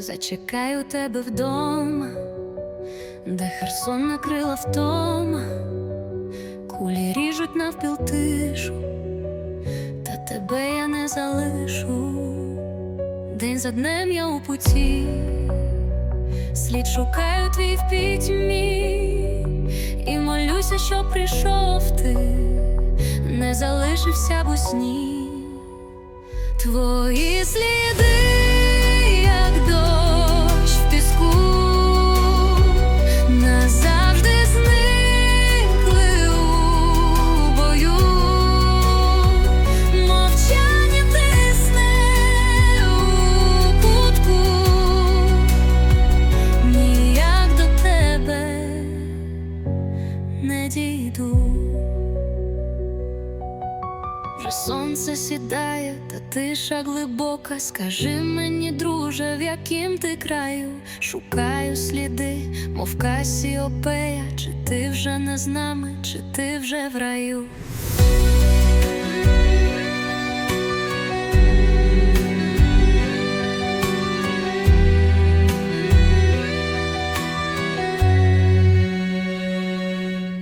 Зачекаю тебе вдома, де Херсон накрила втома, кулі ріжуть навпіл тишу, та тебе я не залишу. День за днем я у путі, слід шукаю твій в пітьмі, і молюся, щоб прийшов ти, не залишився б у сні. Твої сліди, Вже сонце сідає, та тиша глибока. Скажи мені, друже, в яким ти краю шукаю сліди, мов Касіопея, чи ти вже не з нами, чи ти вже в раю.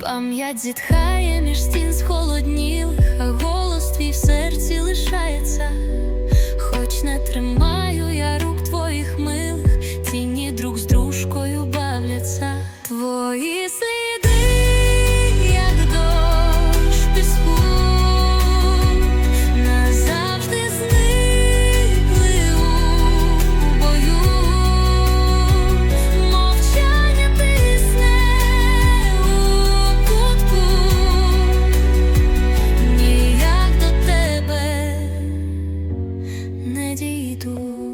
Пам'ять зітхає між стін схолоднілих, не тримаю я рук твоїх милих, тіні друг з дружкою бавляться. Твої too.